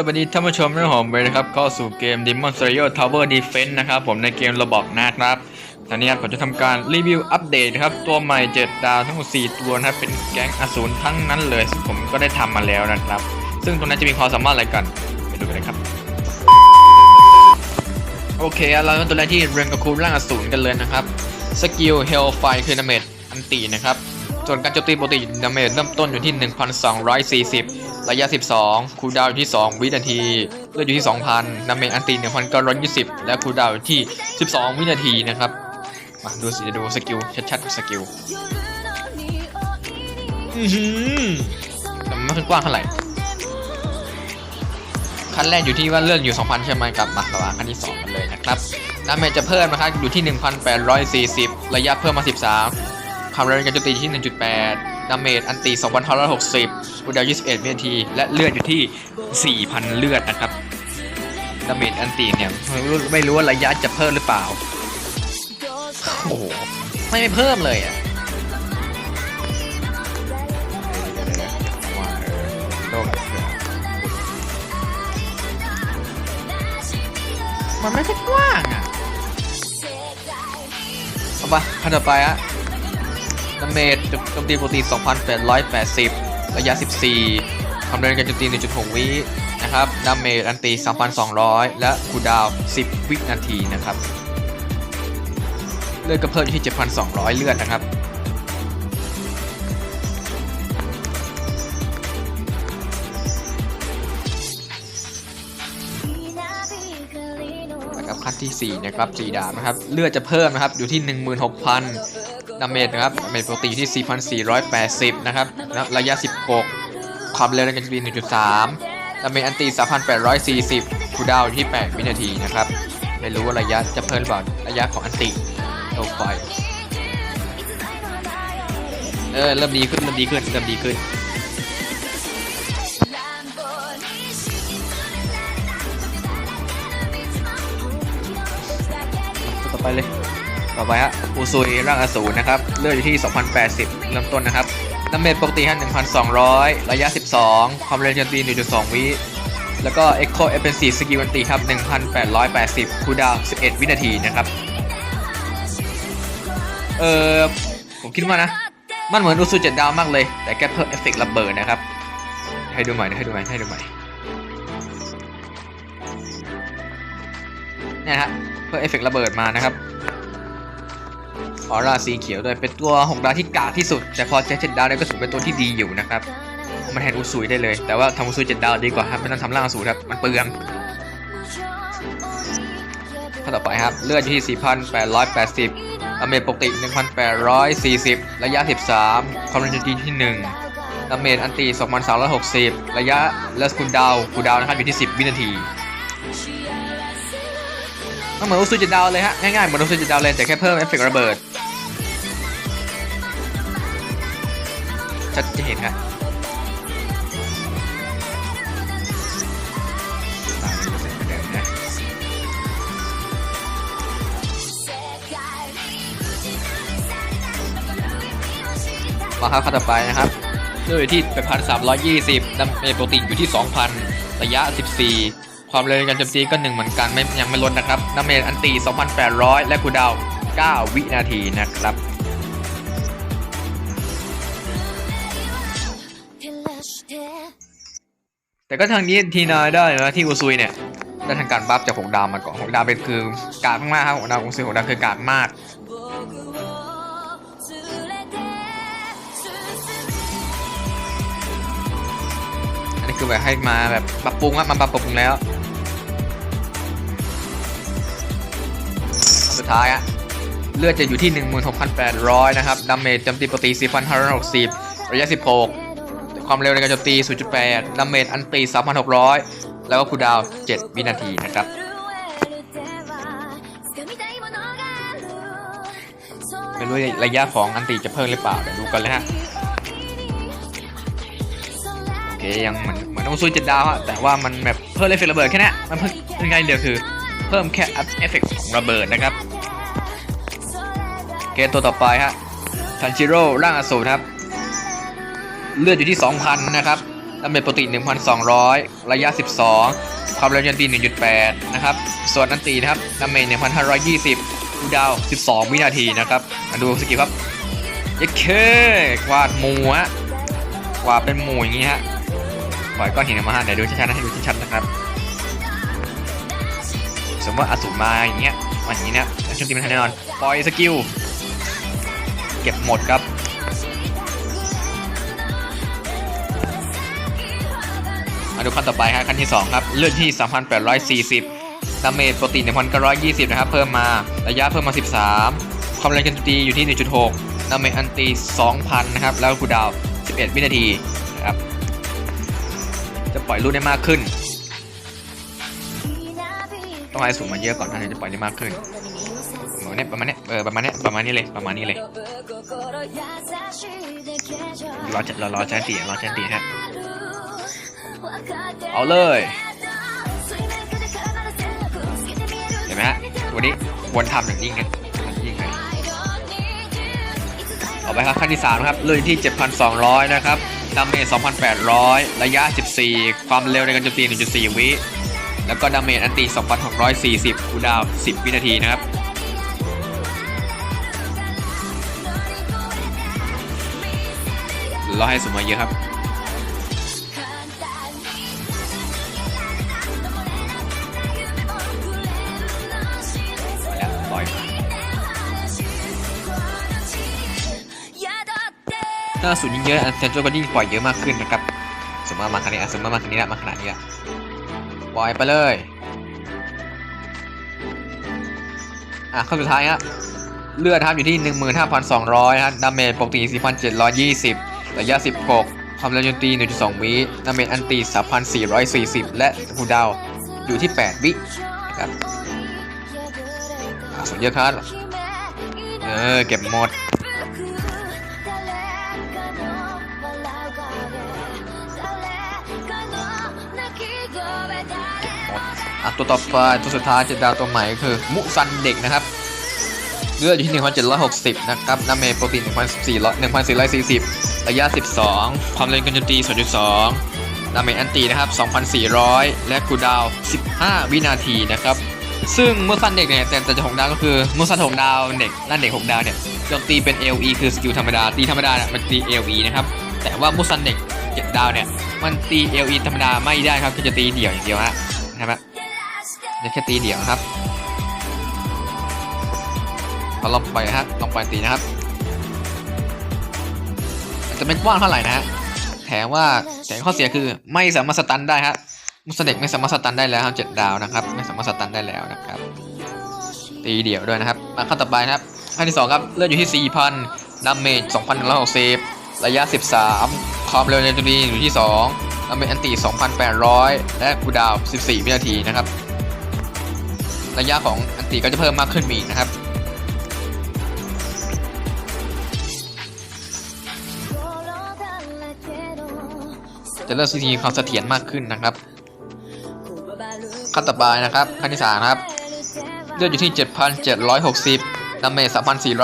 สวัสดีท่านผู้ชมนะผมไปนะครับเข้าสู่เกม Demon Slayer Tower Defense นะครับผมในเกมระบอกนะครับตอนนี้ผมจะทำการรีวิวอัปเดตครับตัวใหม่ 7 ดาวทั้งหมด4ตัวนะครับเป็นแก๊งอสูรทั้งนั้นเลยผมก็ได้ทำมาแล้วนะครับ ซึ่งตัวนั้นจะมีความสามารถอะไรกันไปดูกันเลยครับ โอเคเราเริ่มตัวแรกที่เรนกับคูร่างอสูรกันเลยนะครับสกิลเฮลไฟคือดาเมจอันตีนะครับส่วนการโจมตีปกติดาเมจเริ่มต้นอยู่ที่ 1,240 ระยะ 12 คูลดาวน์อยู่ที่ 2 วินาที เลือดอยู่ที่ 2,000ดาเมจอันตี 1,920 และคูลดาวน์อยู่ที่ 12 วินาทีนะครับ มาดูสิจะดูสกิลชัดๆสกิลอือหือแต่มันไม่ค่อยกว้างเท่าไหร่ขั้นแรกอยู่ที่ว่าเลื่อนอยู่ 2,000 ใช่ไหมกลับมาต่อขั้นที่ 2 กันเลยนะครับดาเมจจะเพิ่มนะครับอยู่ที่ 1,840 ระยะเพิ่มมา 13 ความแรงการโจมตีที่ 1.8 ดาเมจอันตี2,560คูลดาวน์21วินาที และเลือดอยู่ที่ 4,000 เลือดนะครับดาเมจอันตีเนี่ยไม่รู้ไม่รู้ว่าระยะจะเพิ่มหรือเปล่า โอ้โห ไม่ไม่เพิ่มเลยอะว่าเออโลกแบบมันไม่ใช่กว้างอะเอาปะขั้นต่อไปอะ ดาเมจโจมตีปกติ2,880 ระยะ 14 ความเร็วการโจมตี 1.6 วินะครับ ดาเมจอันตี 3,200 และคูดาว 10 วินาทีนะครับ เลือดก็เพิ่มอยู่ที่ 7,200 เลือดนะครับนะครับขั้นที่ 4 นะครับ 4 ดาบนะครับ เลือดจะเพิ่มนะครับ อยู่ที่ 16,000 ดาเมจนะครับ ดาเมจปกติอยู่ที่ 4,480 นะครับนะระยะ 16 ความเร็วในการโจมตี1.3 ดาเมจอันตี 3,840คูดาวอยู่ที่ 8 วินาทีนะครับ ไม่รู้ว่าระยะจะเพิ่มหรือเปล่า ระยะของอันติโลไฟเออ เริ่มดีขึ้น เริ่มดีขึ้น เริ่มดีขึ้นต่อไปเลย ต่อไปฮะอูซุยร่างอสูรนะครับ เลือดอยู่ที่ 2080 เริ่มต้นนะครับดาเมจปกติฮะ1,200 ระยะ 12 ความเร็วโจมตี1.2 วิ แล้วก็ Echo Offensive Skill อันตีครับ 1,880 คูดาว 11 วินาทีนะครับ เออผมคิดว่านะ มันเหมือนอูซุเจ็ดดาวมากเลย แต่แค่เพิ่มเอฟเฟกต์ระเบิดนะครับ ให้ดูใหม่นะให้ดูใหม่ให้ดูใหม่เนี่ยฮะเพื่อเอฟเฟกต์ระเบิดมานะครับ ออร่าสีเขียวด้วยเป็นตัวหกดาวที่กากที่สุด แต่พอเจ็ดเจ็ดดาวเนี่ยก็ถือเป็นตัวที่ดีอยู่นะครับ มันแทนอุซุยได้เลย แต่ว่าทำอุซุยเจ็ดดาวดีกว่าครับไม่ต้องทำร่างอสูรครับ มันเปลืองข้อต่อไปครับ เลือดอยู่ที่ 4,880ดาเมจปกติ 1,840 ระยะ 13 ความเร็วโจมตีที่1ดาเมจอันตี 2,360 ระยะเลสคูลดาวคูลดาวนะครับอยู่ที่ 10 วินาทีมันเหมือนอุซุจิดาวเลยฮะ ง่ายๆเหมือนอุซุจิดาวเลยแต่แค่เพิ่มเอฟเฟกต์ระเบิด ชัดเจนครับตามนี้ก็เสร็จเหมือนเดิมนะมาครับขั้นต่อไปนะครับเลือดอยู่ที่8,320ดาเมจปกติอยู่ที่ 2,000 ระยะ 14 ความเร็วในการโจมตีก็หนึ่งเหมือนกันไม่ยังไม่ลดนะครับดาเมจอันตี 2,800 และคูดาวน์9วินาทีนะครับ แต่ก็ทางนี้ทีนายได้นะที่อุซุยเนี่ยได้ทางการบัฟจากหกดาวมาก่อนหกดาวเป็นคือกากมากครับหกดาวอุซุยหกดาวคือกากมากอันนี้คือแบบให้มาแบบปรับปรุงอะมันปรับปรุงแล้วสุดท้ายอะเลือดจะอยู่ที่ 16,800 นะครับดาเมจจมตีปกติ4,560 ระยะ 16 ความเร็วในการโจมตี 0.8ดาเมจอันตี 3,600 แล้วก็คูดาว 7 วินาทีนะครับไม่รู้ระยะของอันตีจะเพิ่มหรือเปล่าเดี๋ยวดูกันเลยฮะโอเคยังเหมือนเหมือนต้องซุยเจ็ดดาวอะแต่ว่ามันแบบเพิ่มเอฟเฟกระเบิดแค่นี้มันเพิ่มยังไงเดียวคือ เพิ่มแค่เอฟเฟกต์ของระเบิดนะครับเกมตัวต่อไปฮะทันชิโร่ร่างอสูรครับ เลือดอยู่ที่ 2,000 นะครับดาเมจปกติ 1,200 ระยะ 12 ความเร็วโจมตี 1.8 นะครับ ส่วนอันตีนะครับดาเมจ1,520คูดาว 12 วินาทีนะครับ มาดูสกิลครับเย้เคกวาดหมูฮะกวาดเป็นหมูอย่างงี้ฮะปล่อยก้อนหินออกมาฮะเดี๋ยวดูชัดๆนะให้ดูชัดๆนะครับ สมมติว่าอสูรมาอย่างเงี้ยมาอย่างงี้นะแล้วโจมตีมันแน่นอน ปล่อยสกิล เก็บหมดครับ มาดูขั้นต่อไปครับขั้นที่ 2 ครับ เลือดที่ 3,840 ดาเมจปกติ 1,920 นะครับ เพิ่มมา ระยะเพิ่มมา 13 ความแรงการโจมตีอยู่ที่ 1.6 ดาเมจอันตี 2,000 นะครับ แล้วคูดาว 11 วินาทีนะครับ จะปล่อยลูกได้มากขึ้น ต้องให้สูงมาเยอะก่อนถึงจะปล่อยได้มากขึ้นประมาณเนี้ยประมาณเนี้ยเออประมาณเนี้ยประมาณนี้เลยประมาณนี้เลยรอจะรอรอแจนตีรอแจนตีฮะ เอาเลยเห็นไหมฮะวันนี้วนทำอย่างยิ่งนะอย่างยิ่งเลยต่อไปครับขั้นที่3ครับเลื่อนที่ 7,200 นะครับดาเมจ 2,800 ระยะ 14 ความเร็วในการโจมตี 1.4 วิ แล้วก็ดาเมจอันตี 2,640 คูลดาวน์10 วินาทีนะครับรอให้สูงมาเยอะครับ ถ้าสูงยิ่งเยอะอันเซนโจก็ยิ่งปล่อยเยอะมากขึ้นนะครับ สมมติว่ามาขนาดนี้สมมติว่ามาขนาดนี้ละมาขนาดนี้ละปล่อยไปเลยอะข้อสุดท้ายฮะเลือดครับอยู่ที่ 15,200ฮะดาเมจปกติ 4,720 ระยะ 16 ความเร็วโจมตี 1.2 วิดาเมจอันตี 3,440 และคูดาวอยู่ที่ 8 วินะครับอะส่วนเยอะครับเออเก็บหมด อะตัวต่อไปตัวสุดท้ายเจะดาวตัวใหม่ก็คือมุซันเด็กนะครับเลือดอยู่ที่ 1,760 นะครับดาเมจโปรตีน1,400 1,440 ระยะ 12 ความเร็วการโจมตี2.2ดาเมจอันตีนะครับ 2,400 และคูดาว 15 วินาทีนะครับ ซึ่งมุซันเด็กเนี่ย แต่จะ6ดาวก็คือมุซัน6ดาวเด็กนั่นเด็ก6ดาวเนี่ยโจมตีเป็น LE คือสกิลธรรมดา ตีธรรมดาเนี่ยมันตี LE นะครับ แต่ว่ามุซันเด็ก7ดดาวเนี่ย มันตี LE ธรรมดาไม่ได้ครับคือจะตีเดี่ยวอย่างเดียวฮะนะครับ จะแค่ตีเดี่ยวครับพอลองปฮะลองปตีนะครับจะไม่กว้างเท่าไหร่นะฮะแถมว่าแต่ข้อเสียคือไม่สามารถสตันได้ฮะมุสเด็กไม่สามารถสตันได้แล้วครับเจ็ดดาวนะครับ ไม่สามารถสตันได้แล้วนะครับ ตีเดี่ยวด้วยนะครับมาขั้นต่อไปนะครับขั้นที่สองครับเลือดอยู่ที่4,000ดาเมจ2,160ระยะ13ความเร็วในตัวนี้อยู่ที่2ดาเมจอันตี2,800และคูดาวน์14วินาทีนะครับ ระยะของอันตีก็จะเพิ่มมากขึ้นมีอีกนะครับจะเริ่มมีความเสถียรมากขึ้นนะครับขั้นต่อไปนะครับขั้นที่สามครับเลือดอยู่ที่ 7,760ดาเมจ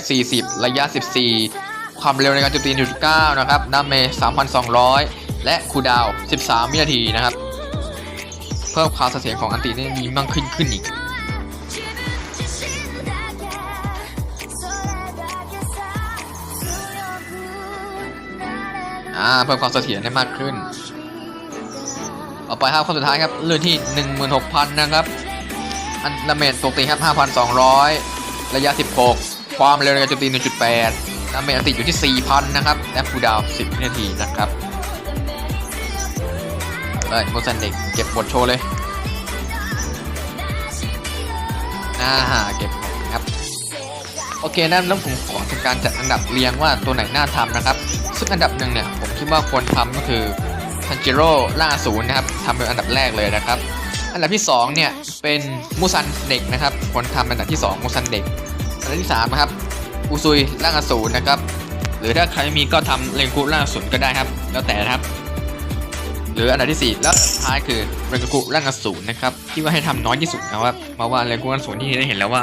3,440 ระยะ 14 ความเร็วในการโจมตี1.9นะครับดาเมจ3,200 และคูดาว 13 วินาทีนะครับ เพิ่มความเสถียรของอันติได้มีมากขึ้นขึ้นอีก อ่าเพิ่มความเสถียรได้มากขึ้นต่อไปครับข้อสุดท้ายครับเลื่อดที่ 16,000 นะครับ อันดาเมจปกติครับ 5,200 ระยะ 16 ความเร็วในการโจมตี 1.8ดาเมจติดอยู่ที่ 4,000 นะครับและคูดาว 10 วินาทีนะครับเลยโมซันเด็กเก็บบทโชว์เลยอ่าเก็บครับ โอเคนั่นแล้วผมขอทำการจัดอันดับเรียงว่าตัวไหนน่าทำนะครับ ซึ่งอันดับหนึ่งเนี่ยผ คิดว่าควรทำก็คือทันจิโร่ล่าศูนย์นะครับทำเป็นอันดับแรกเลยนะครับ อันดับที่2เนี่ยเป็นมูซันเด็กนะครับควรทำอันดับที่2มูซันเด็ก อันดับที่3นะครับอุซุยร่างอสูรนะครับ หรือถ้าใครไม่มีก็ทำเลงคุร่างอสูรก็ได้ครับ แล้วแต่นะครับ หรืออันดับที่ 4 แล้วสุดท้ายคือเรงกุร่างอสูรนะครับที่ว่าให้ทำน้อยที่สุดนะครับเพราว่าเรงกุร่างอสูรที่ได้เห็นแล้วว่า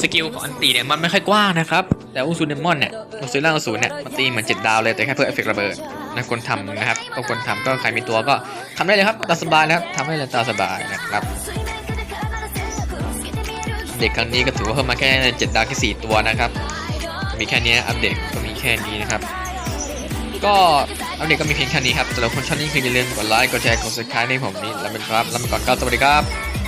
สกิลของอันตีเนี่ยมันไม่ค่อยกว้างนะครับแต่อุซุยเดมอนเนี่ยอุซุยร่างอสูรเนี่ยมันตีเหมือนเจ็ดดาวเลยแต่แค่เพื่อเอฟเฟกต์ระเบิด นะคนทำนะครับก็คนทำก็ใครมีตัวก็ทำได้เลยครับตาสบายนะครับทำได้เลยตาสบายนะครับ เด็กครั้งนี้ก็ถือว่าเพิ่มมาแค่เจ็ดดาวแค่สี่ตัวนะครับ มีแค่นี้อัปเดตก็มีแค่นี้นะครับ ก็อัปเดตก็มีเพียงแค่นี้ครับสำหรับคนชอบนี่คืออย่าลืมกดไลค์กดแชร์กด subscribe ให้ผมนี้แล้วเป็นครับแล้วไปก่อนครับสวัสดีครับ